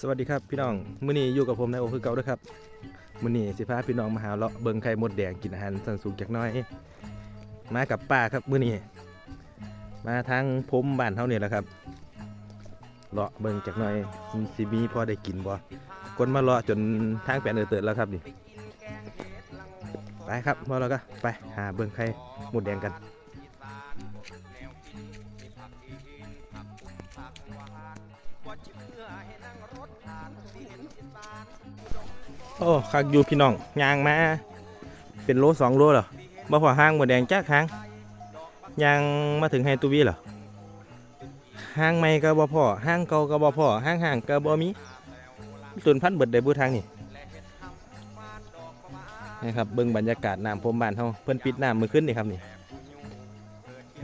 สวัสดีครับพี่น้องมื้อนี้อยู่กับผมนายโอคือเก่าด้วยครับมื้อนี้สิพาพี่น้องมาหาเลาะเบิงไข่มดแดงกินอาหารสันสูงจักน้อย มากับป้าครับมื้อนี้มาทางพมบ้านเฮานี่แหละครับเลาะเบิงจักน้อยสิมีพอได้กินบ่คนมาเลาะจนทางแปนเออเติดแล้วครับนี่ไปครับมาแล้วก็ไปหาเบิงไข่มดแดงกัน โอ้คักอยู่พี่น้องยางมา เป็นโลสองโลเหรอบ่พอห้างหมดแดงจักห้างยางมาถึงไฮตูวีเหรอห้างใหม่ก็บ่พอห้างเก่าก็บ่พอห้างห่างก็บ่มีตุนพันเบิดได้บูทางนี่นะครับเบิ่งบรรยากาศน้ำพรมบ้านเฮาเพิ่นปิดน้ำมือขึ้นนี่ครับนี่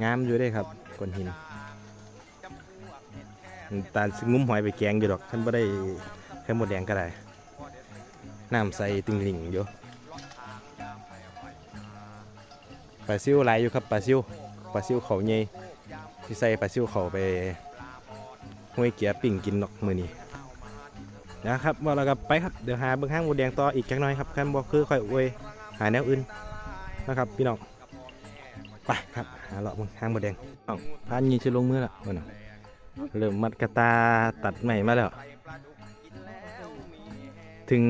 งามอยู่เด้ครับก้อนหิน ตาสิงุ้มหอยไปแกงอยู่ดอกท่านบ่ได้แค่หมดแดงก็ได้น้ำใสติงหลิงอยู่ปลาซิวหลายอยู่ครับปลาซิวปลาซิวเขาใหญ่ที่ใส่ปลาซิวเขาไปห้วยเกียปิ่งกินนกมือนี้นะครับว่าเราก็ไปครับเดี๋ยวหาเบื้องห้างหมูแดงต่ออีกจักหน่อยครับคันบอกคือค่อยอวยหาแนวอื่นนะครับพี่น้องไปครับหาเลาะเบื้องห้างหมูแดงน้องพานยีจะลงมือละวันน่ะ เริ่มมัดกระตาตัดใหม่มาแล้ว ถึง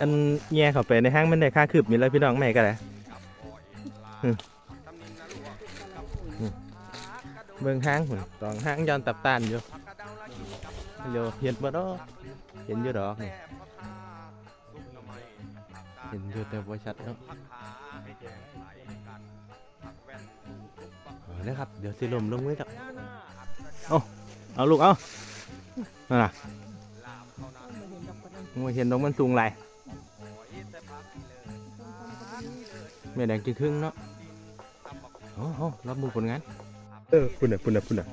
อันแย่เข้าไปในห้างมันได้ค่าคืบมีแล้วพี่น้องไม่ก็ได้อืมอืมเบิ่งห้างหุ่นตองห้างย้อนตับตานอยู่โยเห็นบ่ดอกเห็นอยู่ดอกนี่เห็นอยู่แต่บ่ชัดเนาะเอาเลยครับ เดี๋ยวสิลมลงมือจับเอา เอาลูกเอานั่นน่ะโอ้ยเห็นดอกมันสูงไรแม่แดงจริงครึ่งเนาะโอ้โหรับมือผลงาน เออพุ่นน่ะพุ่นน่ะพุ่นน่ะ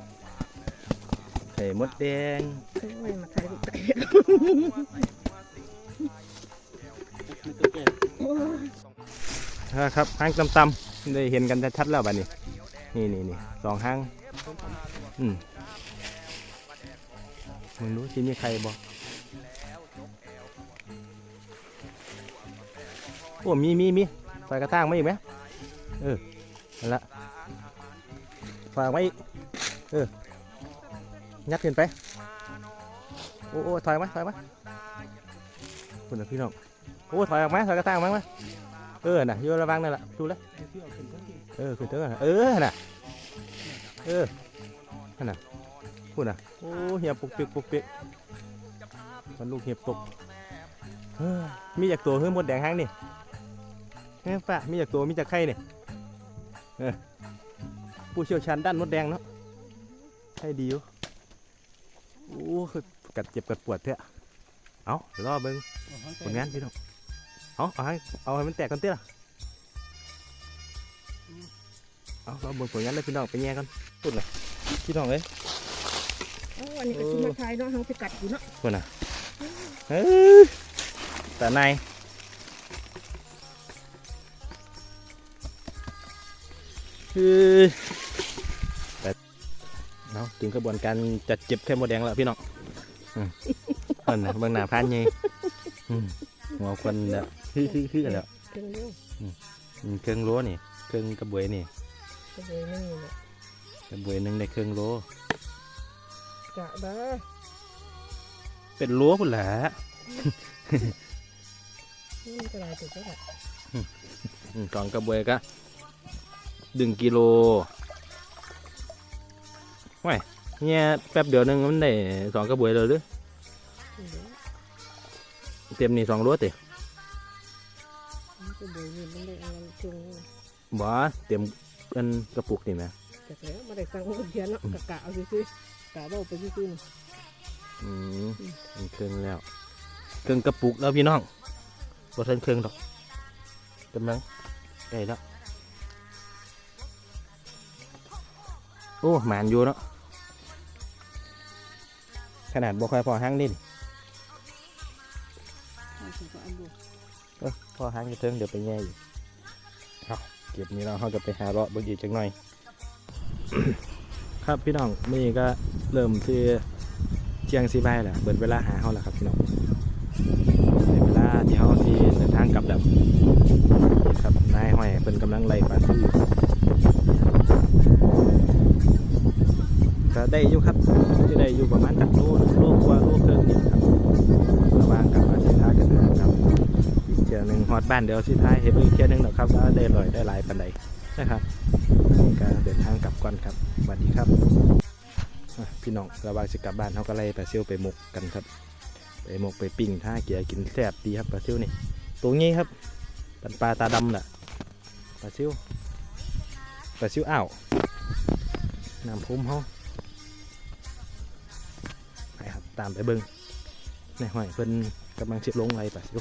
ไข่มดแดงไม่มาถ่ายรูปไก่นะครับห้างต่ำๆได้เห็นกันชัดๆแล้วบัดนี้ นี่นี่นี่สองห้าง อืม มึงรู้สิมีใครบ่โอ้มีมีมีใส่กระตั้งมาอีกไหมเออนั่นละฝากไว้อีกเออยัดขึ้นไป โอ้โอ้ถอยมาถอยมาคุณนะพี่น้องโอ้ถอยออกมาถอยกระตั้งมามาเออน่ะโยนระวังนั่นแหละดูเลยเออขึ้นเถอะเออน่ะเออน่ะ พูดน่ะโอ้เหียบปุกปิกปุกปิกมันลูกเหียบตกมีจากตัวเฮ้ยหมดแดงห้างนี่เฮ้ยป้ามีจากตัวมีจากไข่เนี่เออผู้เชี่ยวชาญด้านมดแดงเนาะให้ดีอยู่โอ้คือกัดเจ็บกัดปวดเถอะเอาเดี๋ยวรอเบิ้งผลงานพี่น้องเอาเอาให้เอาให้มันแตกกันเตี้ยเอาเราเบิ้งผลงานเลยพี่น้องไปแย่กันตุ่นเลยพี่น้องเอ้ย อ้อันนี้ก็ชิมาถ่ายเนาะเขาไปกัดอยู่เนาะคนน่ะเฮ้ยแต่ในายคือแต่เนาะถึงกระบวนการจัดเจ็บแค่หมดแดงแล้วพี่น้องอืมเพิ่นน่ะเบิ่งหน้าพานไงอืมหัวคนเนี่ยคือคือคือกันแล้วเพิ่งเร็วอืมเครื่องโลนี่ เครื่องกระบวยนี่ก็เลยนี่แหละกระบวยหนึงได้เครื่องโล กะบ้าเป็นโลพุ่นแหละนี่มันก็หลายตัวก็แบบอืมสองกระบวยก็ดึงกิโลว้ายเนี่ยแป๊บเดียวหนึงมันได้สองกระบวยเลยหรือเต็มนี่สองโลเต็มันก็เบื่อนี่มันได้อะไรช่วงนี้บ่เต็มกันกระปุกนี่ไหมจากแล้วมาได้สั่งเงินเดือนเนาะกะกะเอาซื้อๆ กะเบ้าไปซื้อๆนี่อืมเป็นเครื่องแล้ว เครื่องกระปุกแล้วพี่น้องบ่ทันเครื่องดอกกำลังใกล้แล้ว โอ้หมานอยู่เนาะ ขนาดบ่ค่อยพอห้างนี่เอาสิก็อันดูเออพอหางจะเทิงเดี๋ยวไปแง่อยู่เอาเก็บนี้เราเขาจะไปหาเลาะเบิ่งอีกจักหน่อย ครับพี่น้องนี่ก็ เริ่มที่เที่ยงสิบ่ายแหละเบิดเวลาหาเฮาแหล้วครับพี่น้องเวลาที่เฮาที่เดินทางกลับแล้วนี่ครับนายห้อยเพิ่นกำลังไล่ปลาซิวอยู่ก็ได้อยู่ครับจะได้อยู่ประมาณจักโลโลกว่าโลเกินนี่ครับระหว่างกลับมาสิท่ากันนะครับอีกเที่ยหนึ่งฮอดบ้านเดี๋ยวสิท่ายเฮ็ดอีกเที่ยหนึ่งดอกครับว่าได้ลอยได้ลายปานใดนะครับก็เดินทางกลับก่อนครับสวัสดีครับ พี่น้องระหว่างสิกลับบ้านเขาก็ไล่ปลาซิวไปหมกกันครับ ไปหมกไปปิ้งท่าเกียกินแซ่บดีครับปลาซิวนี่ตัวนี้ครับเป็นปลาตาดำน่ะปลาซิวปลาซิวอ้าวน้ำพุ่มเขาไปครับตามไปเบิ้งในห้อยเพิ่นกำลังชิบลงไรปลาซิว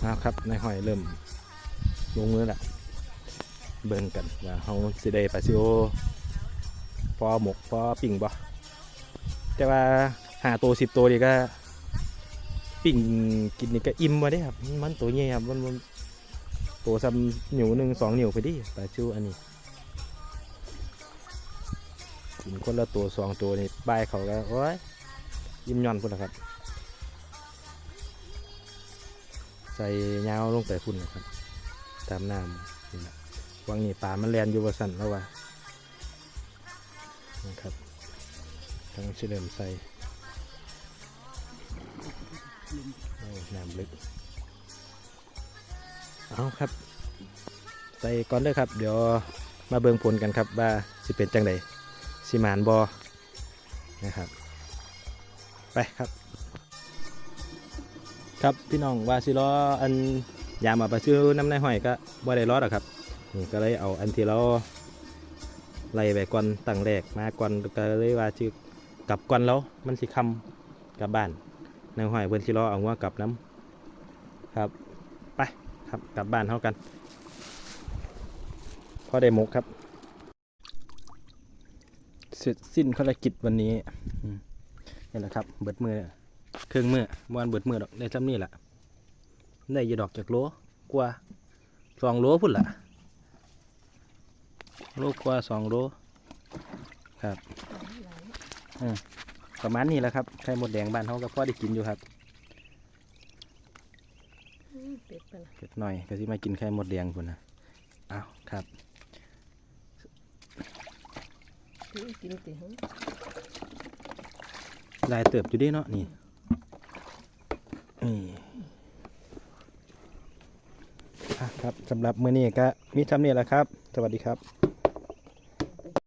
เอาครับในห้อยเริ่มลงมือละเบิ่งกันว่าเขาสิได้ปลาซิว พอหมกพอปิ่งบ่แต่ว่าหาตัวสิบตัวนี่ก็ปิ่งกินนี่ก็อิ่มมาได้ครับ มันตัวใหญ่ครับมันตัวซ้ำนิ้วหนึ่งสองหนิวไปดิปลาชิวอันนี้กินคนละตัวสองตัวนี่บายเขาก็โอ้ยยิ้มย่อนพุ่นละครับ ใส่ยาวลงไปพุ่นนะครับ ตามน้ำนี่นะวังนี่ปลามันแลนอยู่ว่าสั่นแล้วว่า นะครับทั้งเฉลิมใส่โอ้น้ำลึก เอาครับ ใส่ก่อนเด้อครับ เดี๋ยวมาเบิ่งผลกันครับว่าสิเป็นจังไดสิมานบอนะครับ ไปครับ ครับพี่น้องว่าสิล้ออันยามมาไปซื้อน้ำในห้อยก็บ่ได้ล้อหรอกครับนี่ก็เลยเอาอันที่เรา ไล่ไปก่อนตั้งแรกมาก่อนก็เลยว่าชื่อกลับก่อนแล้วมันสิคำกลับบ้านในห้อยเพิ่นสิรอเอางัวกลับน้ำครับไปครับกลับบ้านเท่ากันพอได้หมกครับ เสร็จสิ้นภารกิจวันนี้นี่แหละครับ เบิดมือเครื่องมือมวนเบิดมือดอกได้จำนี่แหละได้ยีดอกจากโลกว่าสองโลพุ่นละ โลกว่าสองโลครับอืมประมาณนี้แหละครับไข่มดแดงบ้านเขาก็พอได้กินอยู่ครับเป็ดไปเผ็ดหน่อยก็สิมากินไข่มดแดงพุ่นนะอ้าวครับลายเติบอยู่ดีเนาะนี่นี่ครับสำหรับมื้อนี้ก็มีทำเนี่แหละครับ สวัสดีครับ